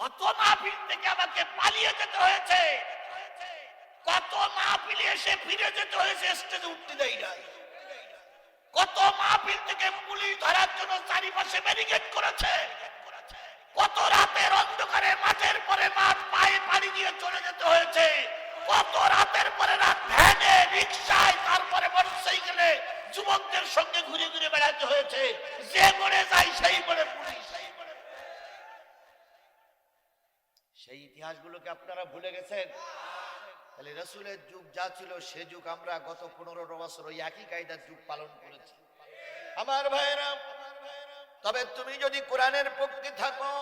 কত মাহফিল থেকে আমাকে পালিয়ে যেতে হয়েছে? কত মাহফিলে এসে ফিরে যেতে হয়েছে স্টেজে উঠতে দেয় নাই। কত মাহফিল থেকে পুলিশ ধরার জন্য চারিপাশে ব্যারিকেড করেছে। কত রাতের অন্ধকারে মাঠের পরে মাঠ পায়ে পাড়ি দিয়ে চলে যেতে হয়েছে। কত রাতের পরে রাত ভ্যানে রিক্সায় তারপরে মোটরসাইকেলে যুবকদের সঙ্গে ঘুরে ঘুরে বেড়াতে হয়েছে। যে মরে যায় সেই মরে পুলিশ। সেই ইতিহাসগুলোকে আপনারা ভুলে গেছেন? তাহলে রসুলের যুগ যা ছিল, সে যুগ আমরা গত পনেরো বছর ওই একই কায়দার যুগ পালন করেছি। আমার ভাইয়েরা, তবে তুমি যদি কোরআনের পক্ষে থাকো,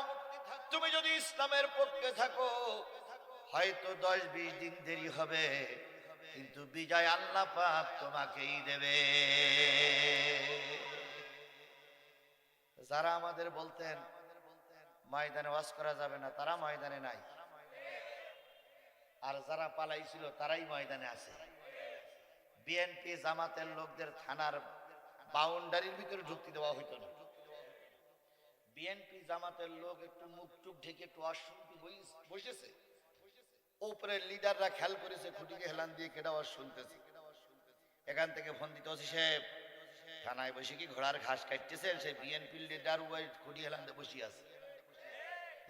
তুমি যদি ইসলামের পক্ষে থাকো, হয়তো দশ বিশ দিন দেরি হবে, কিন্তু বিজয় আল্লাহ পাক তোমাকেই দেবে। যারা আমাদের বলতেন ময়দানে ওয়াজ করা যাবে না, তারা ময়দানে নাই। আর যারা পালাইছিল, তারাই ময়দানে আছে। বিএনপি জামাতের লোকদের থানার বাউন্ডারির ভিতরে ঢুকতে দেওয়া হইতো না। বিএনপি জামাতের লোক একটু মুখ টুক ঢেকে একটু বসেছে? লিডাররা খেয়াল করেছে, খুঁটিকে হেলান দিয়ে কেটা আওয়াজ শুনতেছে? এখান থেকে ফোন দিতে হচ্ছে সে থানায় বসে কি ঘোড়ার ঘাস কাটতেছে সেই বিএনপি লিডার ওই খুঁটি হেলান দিয়ে বসে আছে।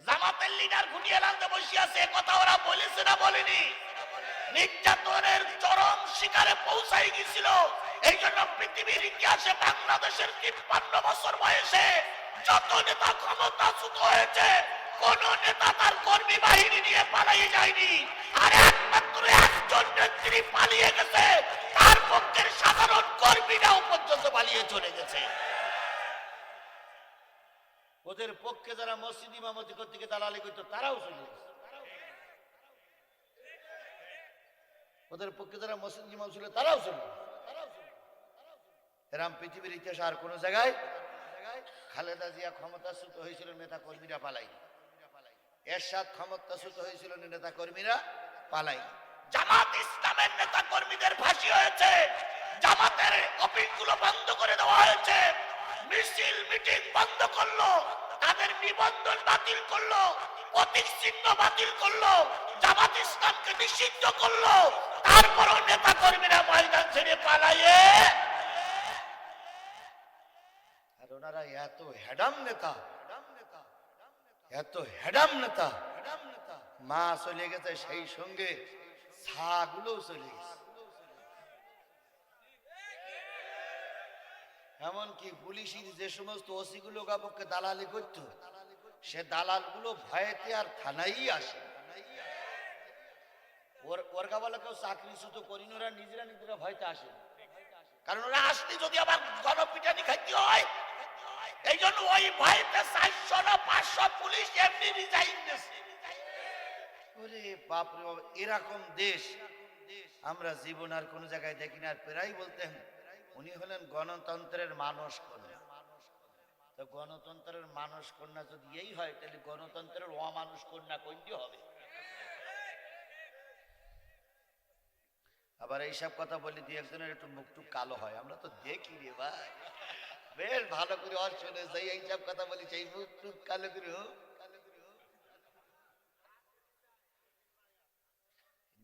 জামাতের লিডার ঘুরিয়ে লানতে বসে আছে কথা ওরা বলেছে না বলেনি? নির্যাতনের চরম শিকারে পৌঁছাই গেছিল এই জন্য পৃথিবীর ইতিহাসে বাংলাদেশের তিপ্পান্ন বছর বয়সে যত নেতা ক্ষমতাচ্যুত হয়েছে, কোন নেতা তার কর্মী বাহিনী নিয়ে পালিয়ে যায়নি। আর একমাত্র একজন নেত্রী পালিয়ে গেছে, তার পক্ষের সাধারণ কর্মীরাও পর্যন্ত পালিয়ে চলে গেছে। ওদের পক্ষে যারা মসজিদ ইমামতি করতে গিয়ে দালালি করতো, তারাও চলে ওদের পক্ষে যারা মসজিদ ইমাম ছিল তারাও চলে এরম পৃথিবীর ইতিহাস আর কোন জায়গায় খালেদা জিয়া ক্ষমতাচ্যুত হয়েছিল নেতা কর্মীরা পালাই এরশাদ ক্ষমতাচ্যুত হয়েছিল নেতা কর্মীরা পালাই জামাত ইসলামের নেতা কর্মীদের ফাঁসি হয়েছে। জামাতের অফিসগুলো বন্ধ করে দেওয়া হয়েছে। মিছিল, মিটিং বন্ধ করল, তাদের নিবন্ধন বাতিল করল প্রতীক বাতিল করল, জামাত ইসলামকে নিষিদ্ধ করল। তারপরও নেতা কর্মীরা ময়দান ছেড়ে পালাইয়ে। সেই সঙ্গে ছাগুলো চলে গেছে। এমনকি পুলিশের যে সমস্ত ওসিগুলো পক্ষে দালালি করত, সে দালালগুলো ভয়েতে আর থানাই আসে। চাকরি ওরা নিজেরা নিজেরা ভয়তে আসে। কারণ ওরা আসলে যদি আবার জন্য ওই পাঁচশো পুলিশ এমনি এরকম দেশ আমরা জীবন আর কোন জায়গায় দেখি না, আর প্রায় বলতেন উনি হলেন গণতন্ত্রের মানস কন্যা। তো গণতন্ত্রের মানস কন্যা যদি এই হয়, তাহলে গণতন্ত্রের অমানুষ কন্যা কোনটি হবে? আবার এইসব কথা বলি দিয়ে একজনের একটু মুখটুক কালো হয়, আমরা তো দেখি রে ভাই। বেশ ভালো করে অর শুনে যাই, এইসব কথা বলি, সেই মুখটুক কালো করে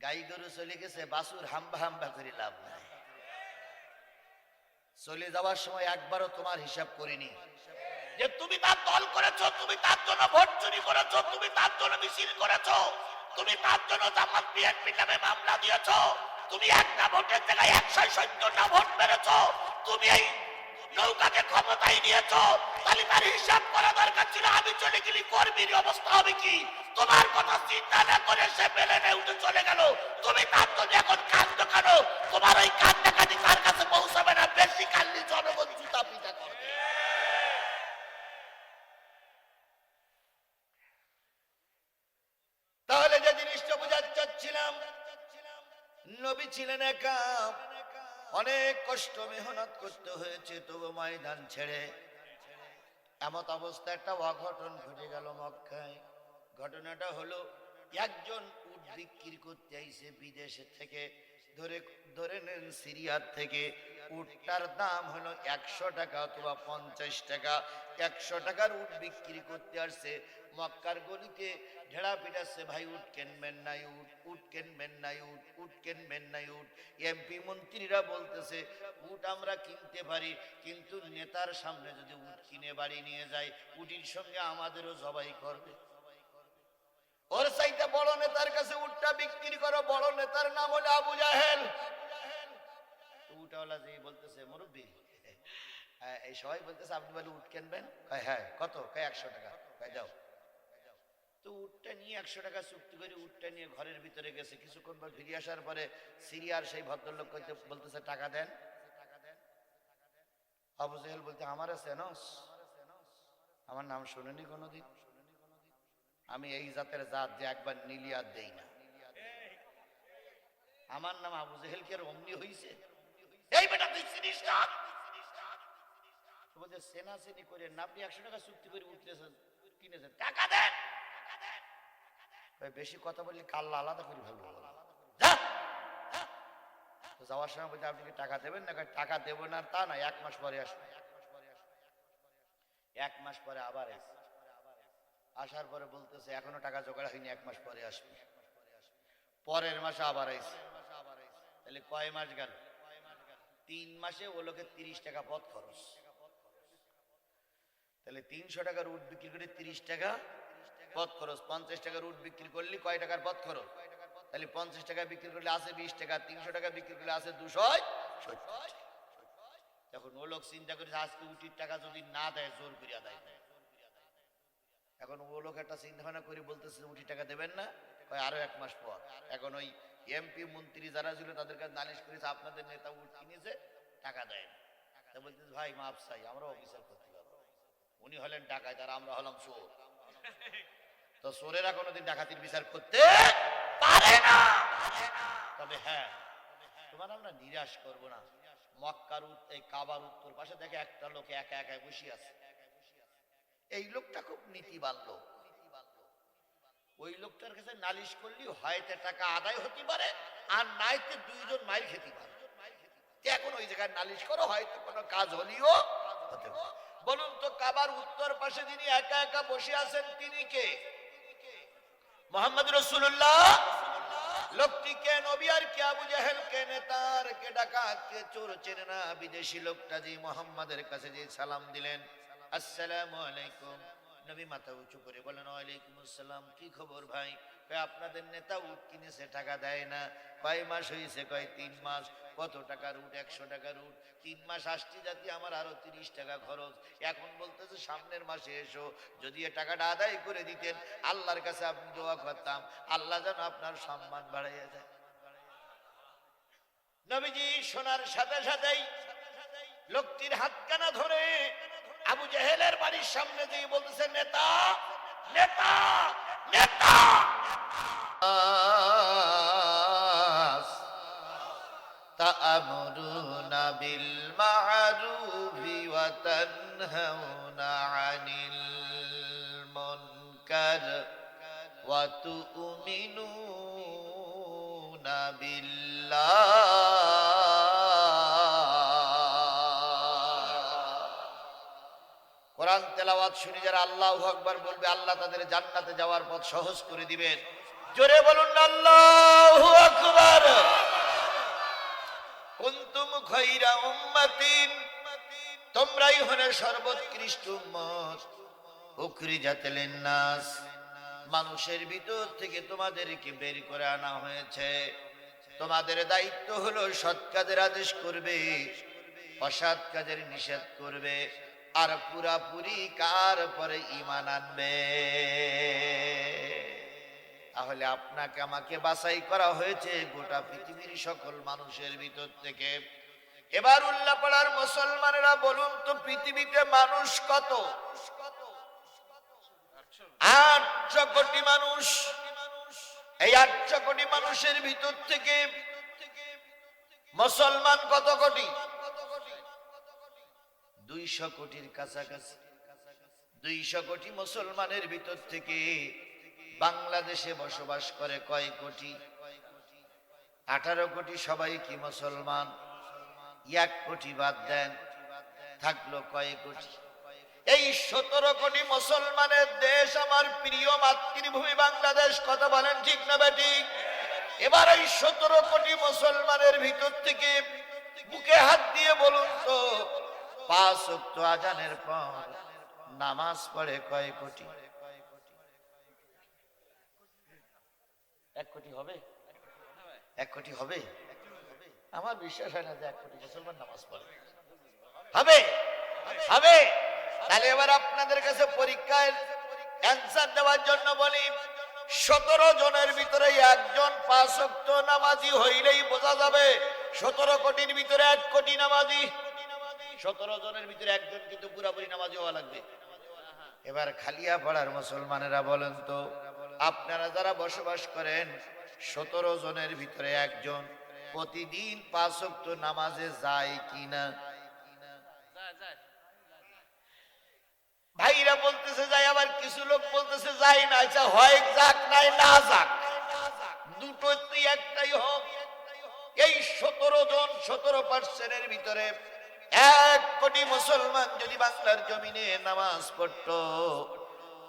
গাই গরু চলে গেছে, বাসুর হাম্বা হাম্বা করে লাভ নাই। চলে যাওয়ার সময় একবারও তোমার হিসাব করিনি। যে তুমি তার দল করেছ, তুমি তার জন্য ভোট চুরি করেছ, তুমি তার জন্য মিছিল করেছ, তুমি তার জন্য জামাত বিএনপি নামে মামলা দিয়েছ, তুমি একটা ভোটের জায়গায় একশো সত্তরটা ভোট মেরেছো তুমি এই নৌকাকে ক্ষমতায় নিয়েছো, তাহলে তার হিসাব করা দরকার ছিল আমি চলে গেলি, কর্মীর অবস্থা হবে কি? তোমার কথা চিন্তা না করে সে বেলেনে উঠে চলে গেল। তুমি তার জন্য এখন কান্দ কেন? তোমার ওই কান্দাকাটি তার কাছে পৌঁছাবে না, বেশি কান্দি জনগণ জুতা পিটা করবে। তাহলে যে জিনিসটা বোঝাতে চাচ্ছিলাম, নবী ছিলেন একা। অনেক কষ্ট, মেহনত করতে হয়েছে, তবু ময়দান ছেড়ে। এমত অবস্থা, একটা অঘটন ঘটে গেল মক্কায়। ঘটনাটা হলো, একজন উট বিক্রি করতে আইসে বিদেশে থেকে। ধরে ধরে নেন সিরিয়ার থেকে উটটার দাম হলো একশো টাকা অথবা পঞ্চাশ টাকা। একশো টাকার উট বিক্রি করতে আসছে। মক্কার গলিতে ঢেড়া পিটাচ্ছে ভাই, উট কেনবেন নাই, উট উট কেনবেন নাই, উট উট কেনবেন নাই, উট। এমপি মন্ত্রীরা বলতেছে, উট আমরা কিনতে পারি, কিন্তু নেতার সামনে যদি উট কিনে বাড়ি নিয়ে যায়, উটির সঙ্গে আমাদেরও জবাই করবে। ওর চাইতে বড় নেতার কাছে উটটা বিক্রি করো, বড় নেতার নাম হলো আবু জাহেল। উটওয়ালা যে বলতেছে, মুরব্বী, এই সবাই বলতেছে, আপনি বলে উট কিনবেন? হ্যাঁ কত? কয়, একশো টাকা। কয় যাও তো উটটা নিয়ে একশো টাকা চুক্তি করে উটটা নিয়ে ঘরের ভিতরে গেছে। কিছুক্ষণ পর ফিরে আসার পরে সিরিয়ার সেই ভদ্রলোক কইতে বলতেছে, টাকা দেন। আবু জাহেল বলতে, আমার আছে আমার নাম শোনেনি কোনোদিন। আমি এই জাতের জাত যে একবার নিলি আর দেই না। আমার নাম আবু জেহেল কি আর অমনি হইছে? এই বেটা, তুই চিনিস না? তো বলছে সেনা সেনি করে না, আপনি একশো টাকা চুক্তি করে উঠতেছেন কিনেছেন। টাকা দেন! বেশি কথা বললে কাল্লা আলাদা করে তো যাওয়ার সময় বলছে, আপনি কি টাকা দেবেন না? টাকা দেবো না তা না, এক মাস পরে আসবে। এক মাস পরে আবার এসে আসার পরে বলতেছে, এখনও টাকা জোগাড় হয়নি, এক মাস পরে আসবে। পরের মাসে আবার আইসে তাহলে কয় মাস গেল? তিন মাসে ও লোকের তিরিশ টাকা পথ খরচ। তাহলে তিনশো টাকার উট বিক্রি করে তিরিশ টাকা পথ খরচ। পঞ্চাশ টাকার উট বিক্রি করলে কয় টাকার পথ খরচ? তাহলে পঞ্চাশ টাকা বিক্রি করলে আছে বিশ টাকা, তিনশো টাকা বিক্রি করলে আছে দুশো তখন ও লোক চিন্তা করেছে, আজকে উটির টাকা যদি না দেয়, জোর করিয়া দেয়। এখন ও লোক একটা চিন্তা ভাবনা করে বলতেছে, উঠি টাকা দেবেন না। কয়, আরও এক মাস পর। এখন ওই এমপি মন্ত্রী যারা ছিল, তাদের কাছে নালিশ করেছে, আপনাদের নেতা উঠ কিনেছে, টাকা দেয় না তা বলতেছে, ভাই মাপ চাই, আমরা অফিসার করতে পারব উনি হলেন ডাকায় তার আমরা হলাম চোর। তো চোরেরা কোনোদিন ডাকাতির বিচার করতে পারে না। তবে হ্যাঁ তোমার আমরা নিরাশ করব না। মক্কার এই কাবার উত্তর পাশে দেখে একটা লোক একা একা বসে আছে। এই লোকটা খুব নীতিবান লোক। ওই লোকটার কাছে নালিশ করলি হয়তো টাকা আদায় হতে পারে, আর নাইতে দুইজন মাইল খেতে পারে। এখন ওই জায়গায় নালিশ করো, হয়তো কোনো কাজ হলিও বলুন তো, কাবার উত্তর পাশে যিনি একা একা বসে আছেন, তিনি কে? মোহাম্মদ রসুল্লাহ লোকটি কে নবী আর কে আবু জাহেল, কে নেতার কে ডাকাত, কে চোর, চেনে না, বিদেশি লোকটা যে মোহাম্মদের কাছে যে সালাম দিলেন। আসসালামু আলাইকুম। নবী মাথা উঁচু করে বলেন ওয়ালাইকুম আসসালাম, কি খবর ভাই? আপনাদের নেতা উট কিনেছে, টাকা দেয় না। কয় মাস হয়েছে কয়, তিন মাস। কত একশো তিন মাস আসছি আমার আরও তিরিশ টাকা খরচ। এখন বলতেছে, সামনের মাসে এসো। যদি এ টাকাটা আদায় করে দিতেন, আল্লাহর কাছে আপনি দোয়া করতাম। আল্লাহ যেন আপনার সম্মান বাড়াইয়া দেয়। নবীজি শোনার সাথে সাথেই লোকটির হাতকানা ধরে আবু জাহেলের বাড়ির সামনে দিয়ে বলতেছে নেতা নেতা নেতা تأمرون بالمعروف وتنهون عن المنكر وتؤمنون بالله তেলাওয়াত শুনে, যারা আল্লাহ আকবার বলবে, আল্লাহ তাদের জান্নাতে যাওয়ার পথ সহজ করে দিবেন। জোরে বলুন, আল্লাহ আকবার। উম্মাতিন, তোমরাই হলে সর্বোৎকৃষ্ট উম্মত। উখরিজাতিল নাস মানুষের ভিতর থেকে তোমাদেরকে বের করে আনা হয়েছে। তোমাদের দায়িত্ব হলো সৎ কাজের আদেশ করবে, অসৎ কাজের নিষেধ করবে। আর পুরাপুরি কার পরে ইমান আনবে? তাহলে আপনাকে, আমাকে বাছাই করা হয়েছে গোটা পৃথিবীর সকল মানুষের ভিতর থেকে। এবার উল্লাপাড়ার মুসলমানেরা বলুন তো, পৃথিবীতে মানুষ কত? কোটি মানুষ। এই আটশো কোটি মানুষের ভিতর থেকে মুসলমান কত কোটি? দুইশো কোটির কাছাকাছি, দুইশো কোটি মুসলমানের ভিতর থেকে বাংলাদেশে বসবাস করে কয় কোটি? আঠারো কোটি সবাই কি মুসলমান? এক কোটি বাদ দেন, থাকল কয়েক কোটি? এই সতেরো কোটি মুসলমানের দেশ আমার প্রিয় মাতৃভূমি বাংলাদেশ, কথা বলেন ঠিক না বেঠিক এবার এই সতেরো কোটি মুসলমানের ভিতর থেকে বুকে হাত দিয়ে বলুন তো পাঁচ আজানের পর নামাজ পড়ে কয় কোটি? এক কোটি হবে? এক কোটি হবে? আমার বিশ্বাস হয় না যে এক কোটি মুসলমান নামাজ পড়ে। হবে? হবে? তাহলে এবার আপনাদের কাছে পরীক্ষায় অ্যান্সার দেওয়ার জন্য বলি সতেরো জনের ভিতরে একজন পাঁচ ওয়াক্ত নামাজি হইলেই বোঝা যাবে সতেরো কোটির ভিতরে এক কোটি নামাজি সতেরো জনের ভিতরে একজন কিন্তু পুরাপুরি নামাজি হওয়া লাগবে। এবার খালিয়া পাড়ার মুসলমানেরা বলেন তো, আপনারা যারা বসবাস করেন, সতেরো জনের ভিতরে একজন প্রতিদিন পাঁচ ওয়াক্ত নামাজে যায় কিনা? ভাইরা বলতেছে যাই আবার কিছু লোক বলতেছে যাই না। আচ্ছা হয় যাক নাই না যাক দুটো একটাই হোক। এই সতেরো জন সতেরো পার্সেন্টের ভিতরে এক কোটি মুসলমান যদি বাংলার জমিনে নামাজ পড়তো,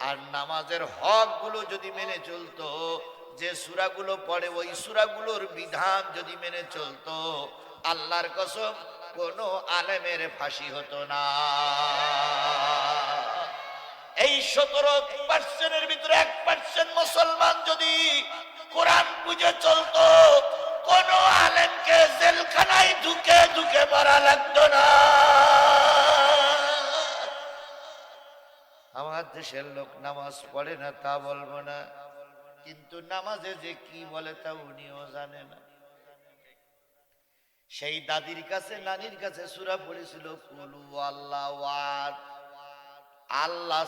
আর নামাজের হকগুলো যদি মেনে চলতো, যে সুরাগুলো পড়ে ওই সুরাগুলোর বিধান যদি মেনে চলতো, আল্লাহর কসম কোন আলেমের ফাঁসি হতো না। এই সতেরো পার্সেন্টের ভিতরে এক পার্সেন্ট মুসলমান যদি কোরআন বুঝে চলতো কোন আলেমকে জেলখানায় ঢুকে ঢুকে মারা লাগতো না। আমার দেশের লোক নামাজ পড়ে না, তা বলব না। কিন্তু নামাজে যে কি বলে তা উনিও জানে না। সেই দাদির কাছে, নানির কাছে সুরা পড়েছিল, কুলু আল্লাহ আল্লাহ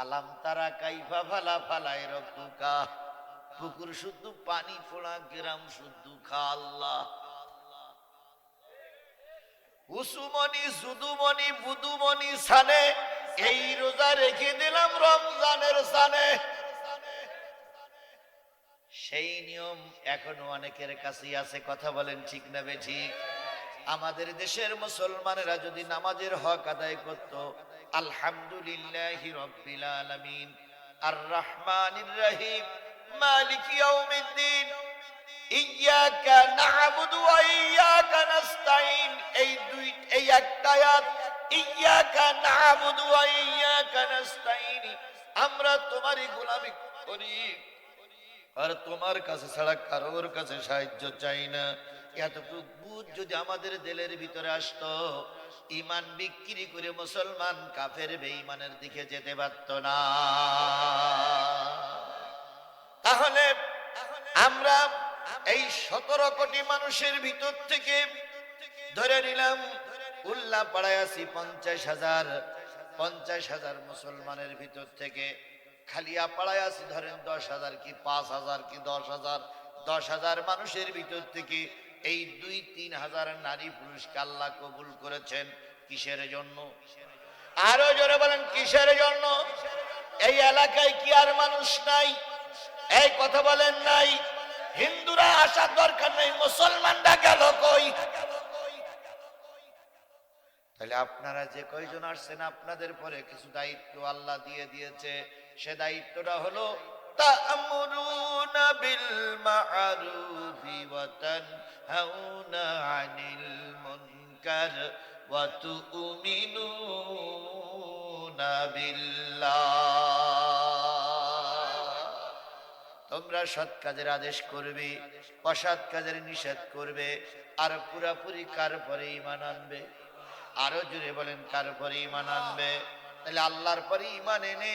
আলাম তারা কাইফা ফালা ফালাই রব্বুকা। পুকুর শুদ্ধ, পানি পোড়া, গ্রাম শুদ্ধ, খা আল্লাহ। উসুমনি সুদুমনি বুদুমনি সানে, এই রোজা রেখে দিলাম রমজানের সানে। সেই নিয়ম এখনও অনেকের কাছেই আছে, কথা বলেন ঠিক না বে ঠিক আমাদের দেশের মুসলমানেরা যদি নামাজের হক আদায় করত, আলহামদুলিল্লাহ রব্বিল আলামিন আর রহমানির রহিম মালিক ইয়াউমিদ্দিন। ইয়াকা না'বুদু ওয়া ইয়াকা নাস্তাইন এই দুই, এই একটা আয়াত ইয়াকা না'বুদু ওয়া ইয়াকা নাস্তাইন আমরা তোমারই গোলামি করি। আর তোমার কাছে ছাড়া কারোর কাছে সাহায্য চাই না। এতটুকু বুধ যদি আমাদের দিলের ভিতরে আসতো ইমান বিক্রি করে মুসলমান কাফের বেঈমানের দিকে যেতে পারত না। তাহলে আমরা এই সতেরো কোটি মানুষের ভিতর থেকে ধরে নিলাম উল্লাহ পাড়ায় আছি পঞ্চাশ হাজার পঞ্চাশ হাজার মুসলমানের ভিতর থেকে। খালিয়া পাড়ায় আছি, ধরেন দশ হাজার কি পাঁচ হাজার কি দশ হাজার। দশ হাজার মানুষের ভিতর থেকে এই দুই তিন হাজার নারী পুরুষকে আল্লাহ কবুল করেছেন কিসের জন্য? আরও জোরে বলেন, কিসের জন্য? এই এলাকায় কি আর মানুষ নাই? এই কথা বলেন নাই হিন্দুরা আসার দরকার নেই মুসলমানরা গেল কই তাহলে আপনারা যে কয়জন আসছেন আপনাদের পরে কিছু দায়িত্ব আল্লাহ দিয়ে দিয়েছে সে দায়িত্বটা হলো تأمرون بالمعروف وتنهون عن المنكر وتؤمنون بالله তোমরা সৎ কাজের আদেশ করবে, অসৎ কাজের নিষেধ করবে, আর পুরাপুরি কার পরে ইমান আনবে? আরও জুড়ে বলেন, কার পরে ইমান আনবে? তাহলে আল্লাহর পরে ইমান এনে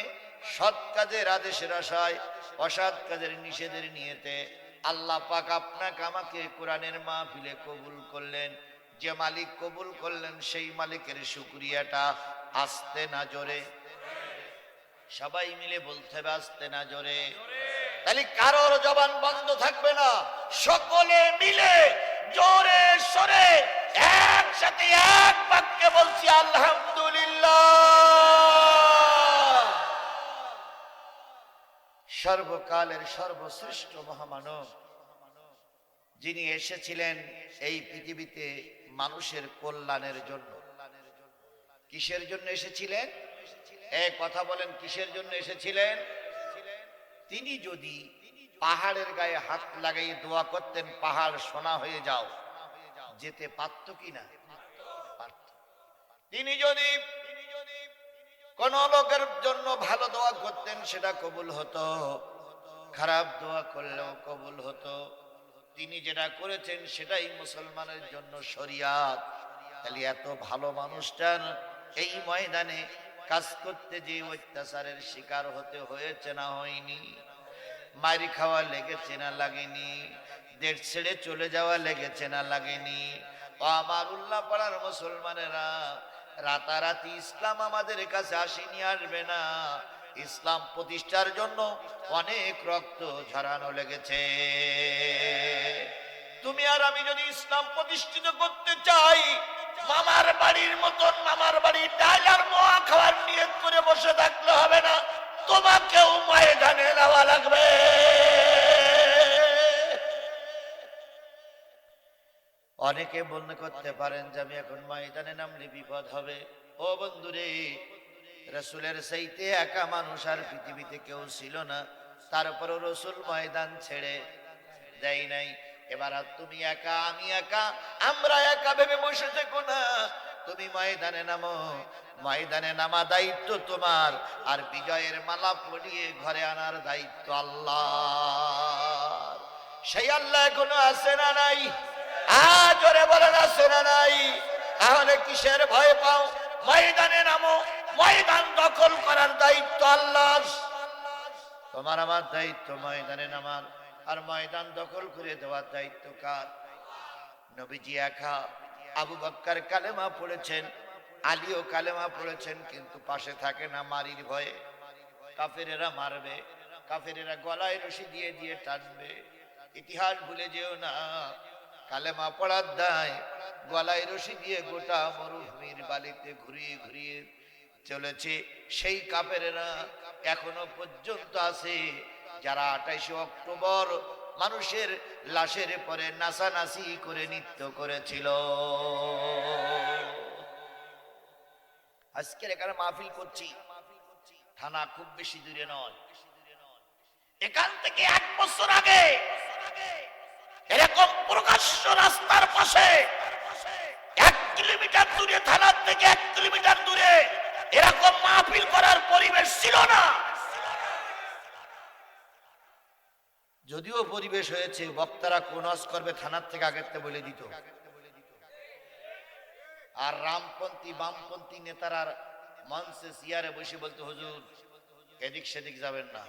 সৎ কাজের আদেশের আশায়, অসৎ কাজের নিষেধের নিয়েতে আল্লাহ পাক আপনাকে, আমাকে কোরআনের মাহফিলে কবুল করলেন। যে মালিক কবুল করলেন, সেই মালিকের শুক্রিয়াটা আসতে না জোরে। সবাই মিলে বলতে হবে, আসতে না জোরে। তাহলে কারোর জবান বন্ধ থাকবে না। সকলে মিলে জোরে সরে একসাথে এক বাক্যে বলছি, আলহামদুলিল্লাহ। সর্বকালের সর্বশ্রেষ্ঠ মহামানব যিনি এসেছিলেন এই পৃথিবীতে মানুষের কল্যাণের জন্য। কিসের জন্য এসেছিলেন? এক কথা বলেন, কিসের জন্য এসেছিলেন? তিনি যদি পাহাড়ের গায়ে হাত লাগাই দোয়া করতেন, পাহাড় সোনা হয়ে যাও। যেতে পারত কি না। তিনি যদি কোন লোকের জন্য ভালো দোয়া করতেন, সেটা কবুল হতো। খারাপ দোয়া করলেও কবুল হতো। তিনি যেটা করেছেন, সেটাই মুসলমানের জন্য শরিয়াত। তাহলে এত ভালো মানুষটার এই ময়দানে কাজ করতে যে অত্যাচারের শিকার হতে হয়েছে না হয়নি। মারি খাওয়া লেগেছে না লাগেনি। দেশ ছেড়ে চলে যাওয়া লেগেছে না লাগেনি। ও আমার উল্লাহ পাড়ার মুসলমানেরা, রাতারাতি ইসলাম আমাদের কাছে আসেনি, আসবে না। ইসলাম প্রতিষ্ঠার জন্য অনেক রক্ত ঝরানো লেগেছে। তুমি আর আমি যদি ইসলাম প্রতিষ্ঠিত করতে চাই মামার বাড়ির মতন, মামার বাড়ির ডাল মোয়া খাওয়ার নিয়ত করে বসে থাকলে হবে না। তোমাকেও ময়দানে নেওয়া লাগবে। অনেকে মনে করতে পারেন যে আমি এখন ময়দানে নামলে বিপদ হবে। ও বন্ধুরে, রসুলের সেইতে একা মানুষ আর পৃথিবীতে কেউ ছিল না। তারপরও রসুল ময়দান ছেড়ে দেয় নাই। এবার তুমি একা, আমি একা, আমরা একা ভেবে বসে থেকো না। তুমি ময়দানে নামো, ময়দানে নামা দায়িত্ব তোমার, আর বিজয়ের মালা পরিয়ে ঘরে আনার দায়িত্ব আল্লাহ সেই আল্লাহ এখনও আছে না নাই? আজ ওরে বলেন আছে না নাই? তাহলে কিসের ভয় পাও? ময়দানে নামো, ময়দান দখল করার দায়িত্ব আল্লাহ তোমার আমার দায়িত্ব ময়দানে নামার। আর ময়দান দখল করে দেওয়ার দায়িত্ব কার? নবীজি একা। আবু বক্কার কালেমা পড়েছেন, আলীও কালেমা পড়েছেন, কিন্তু পাশে থাকে না মারির ভয়ে। কাফেরেরা মারবে, কাফেরেরা গলায় রশি দিয়ে দিয়ে টানবে। ইতিহাস ভুলে যেও না, কালেমা পড়ার দায়, গলায় রশি দিয়ে গোটা মরুভূমির বালিতে ঘুরিয়ে ঘুরিয়ে চলেছে। সেই কাপেরেরা এখনও পর্যন্ত আছে যারা আঠাইশে অক্টোবর মানুষের লাশের পরে নাচানাচি করে নৃত্য করেছিল। আজকের এখানে মাহফিল করছি। থানা খুব বেশি দূরে নয়। এখান থেকে এক বছর আগে এরকম প্রকাশ্য রাস্তার পাশে এক কিলোমিটার দূরে, থানার থেকে এক কিলোমিটার দূরে এরকম মাহফিল করার পরিবেশ ছিল না। যদিও পরিবেশ হয়েছে, বক্তারা কোন করবে থানার থেকে আগের বলে দিত। আর রামপন্থী, বামপন্থী নেতারা মঞ্চে সিয়ারে বসে বলতে, হুজুর, এদিক সেদিক যাবেন না।